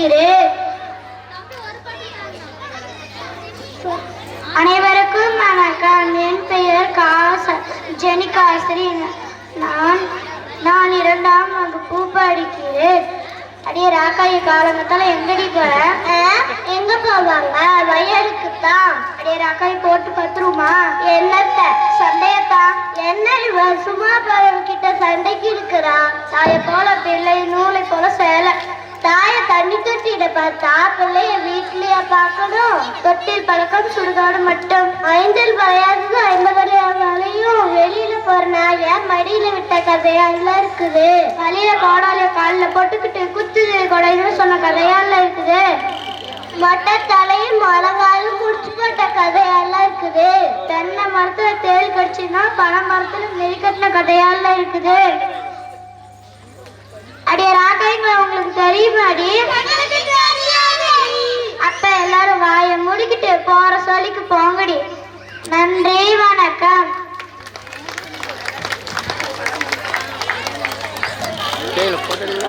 படிக்கிறேன் அனைவருக்கும் வணக்கம். என் பெயர் காச ஜெனிகாஸ்ரீ நான் நான் இரண்டாம் வகுப்பு படிக்கிறேன். அடியே ராக்காய காலங்கத்தால எங்கடி போற? எங்க போவாங்க? வயலுக்கு தான் அடியே ராக்காய் போட்டு பத்துருமா? என்னத்த? சண்டையத்தான் என்ன இவ? சும்மா கிட்ட சண்டைக்கு இருக்கிறா? தாயை போல பிள்ளை நூலை போல சேலை பார்த்தா பிள்ளைய வீட்லயே பார்க்கணும். தொட்டில் பழக்கம் சுடுகாடு மட்டும். ஐந்தில் வளையாதது ஐம்பது வெளியில போற நாய மடியில விட்ட கதையெல்லாம் இருக்குது. வழியில கோடாலிய காலில் போட்டுக்கிட்டு குத்துது கொடைன்னு சொன்ன கதையெல்லாம் இருக்குது. மொட்டை தலையும் மிளகாயும் குடிச்சு போட்ட கதையெல்லாம் இருக்குது. தென்னை மரத்துல தேள் கடிச்சுன்னா பனை மரத்துல நெறிக்கட்டின கதையெல்லாம் இருக்குது. அடியே ராக்காய்ங்களா உங்களுக்கு தெரியுமாடி அப்ப சொல்லிக்கிட்டு போற சொல்லிக்கு போங்கடி. நன்றி வணக்கம். போட்டு